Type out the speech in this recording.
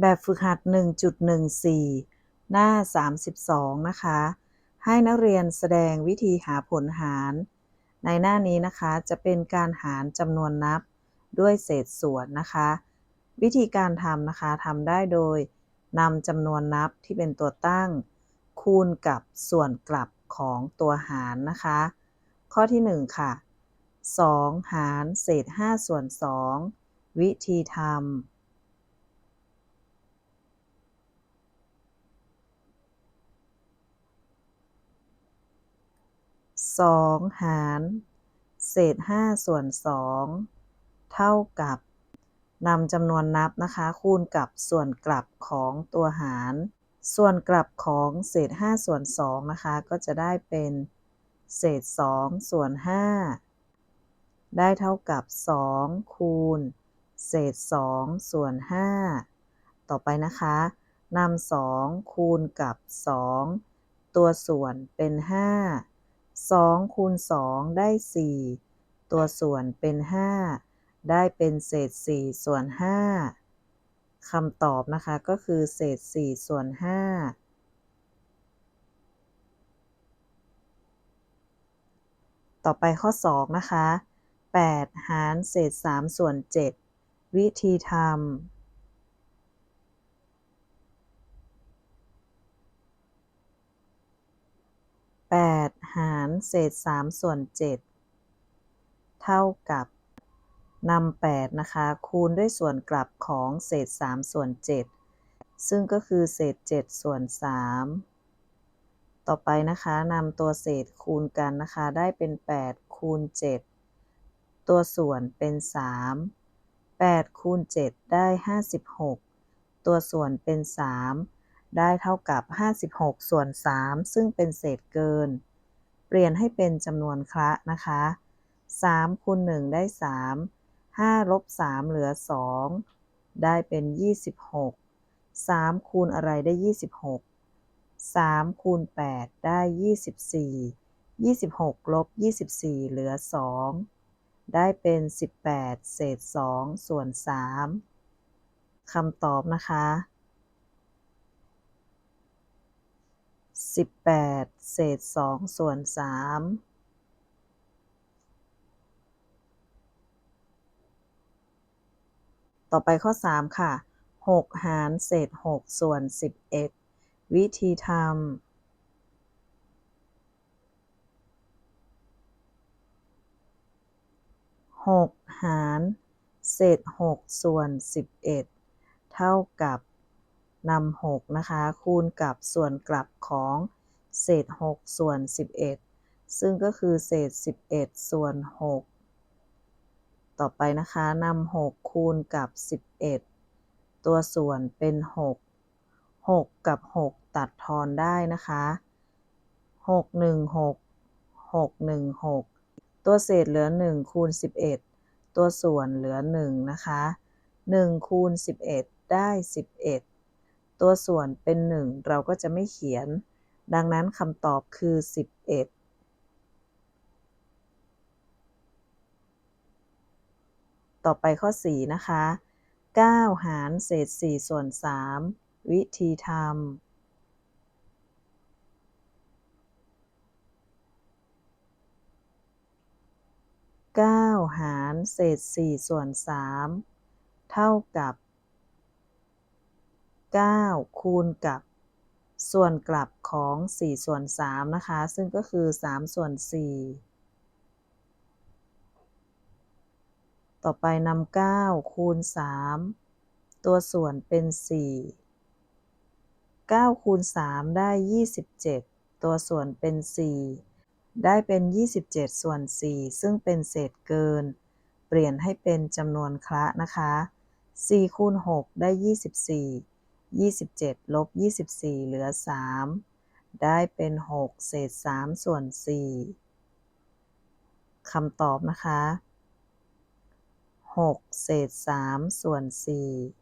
แบบฝึกหัด 1.14 หน้า 32 นะคะ ให้นักเรียนแสดงวิธีหาผลหาร ในหน้านี้นะคะจะเป็นการหารจำนวนนับด้วยเศษส่วนนะคะ วิธีการทำนะคะทำได้โดยนำจำนวนนับที่เป็นตัวตั้ง คูณกับส่วนกลับของตัวหารนะคะ ข้อที่ 1 ค่ะ 2 หารเศษ 5 ส่วน 2 วิธีทำ สองหาร เศษห้าส่วนสองเท่ากับนำจำนวนนับนะคะ คูณกับส่วนกลับของตัวหาร ส่วนกลับของเศษห้าส่วนสองนะคะ ก็จะได้เป็นเศษสองส่วนห้าได้เท่ากับสองคูณ เศษสองส่วนห้าต่อไปนะคะนำสองคูณกับสองตัวส่วนเป็น ห้า2คูณ2ได้4ตัวส่วนเป็น5ได้เป็นเศษ4ส่วน5คำตอบนะคะก็คือเศษ4ส่วน5ต่อไปข้อ 2 นะคะ 8 หารเศษ 3 ส่วน 7 วิธีทำ 8 หารเศษ 3 ส่วน 7 เท่ากับนำ8นะคะ คูณด้วยส่วนกลับของเศษ 3 ส่วน 7 ซึ่งก็คือเศษ 7 ส่วน 3 ต่อไปนะคะนำตัวเศษคูณกันนะคะ ได้เป็น 8 คูณ 7 ตัวส่วนเป็น 3 8 คูณ 7 ได้ 56 ตัวส่วนเป็น 3 ได้เท่ากับ 56 ส่วน 3 ซึ่งเป็นเศษเกิน เปลี่ยนให้เป็นจำนวนคละนะคะ 3คูณ1ได้ 3 5ลบ3เหลือ 2 ได้เป็น 26 3คูณอะไรได้ 26 3คูณ8ได้ 24 26ลบ24 เหลือ 2 ได้เป็น 18 เศษ 2 ส่วน 3คำตอบนะคะ 18เศษ2ส่วน3ต่อไปข้อ 3 ค่ะ 6 หารเศษ 6 ส่วน 11 วิธีทำหกหารเศษหกส่วนสิบเอ็ดเท่ากับ นำ6นะคะ คูณกับส่วนกลับของเศษ 6 ส่วน 11 ซึ่งก็คือเศษ 11 ส่วน 6 ต่อไปนะคะนำ6คูณกับ 11 ตัวส่วนเป็น 6 6 กับ 6 ตัดทอนได้นะคะ 6 1 6 6 1 6 ตัวเศษเหลือ 1 คูณ 11 ตัวส่วนเหลือ 1 นะคะ 1 คูณ 11 ได้ 11 ตัวส่วนเป็น 1 เราก็จะไม่เขียน ดังนั้นคำตอบคือ 11ต่อไปข้อ 4 นะคะ 9 หารเศษ 4 ส่วน 3 วิธีทำเก้าหารเศษสี่ส่วนสามเท่ากับ 9 คูณกับส่วนกลับของ 4 ส่วน 3 นะคะ ซึ่งก็คือ 3 ส่วน 4 ต่อไปนำ9 คูณ 3 ตัวส่วนเป็น 4 9 คูณ 3 ได้ 27 ตัวส่วนเป็น 4 ได้เป็น 27 ส่วน 4 ซึ่งเป็นเศษเกิน เปลี่ยนให้เป็นจำนวนคละนะคะ 4 คูณ 6 ได้ 24 27 ลบ 24 เหลือ 3 ได้เป็น 6 เศษ 3 ส่วน 4คำตอบนะคะ 6 เศษ 3 ส่วน 4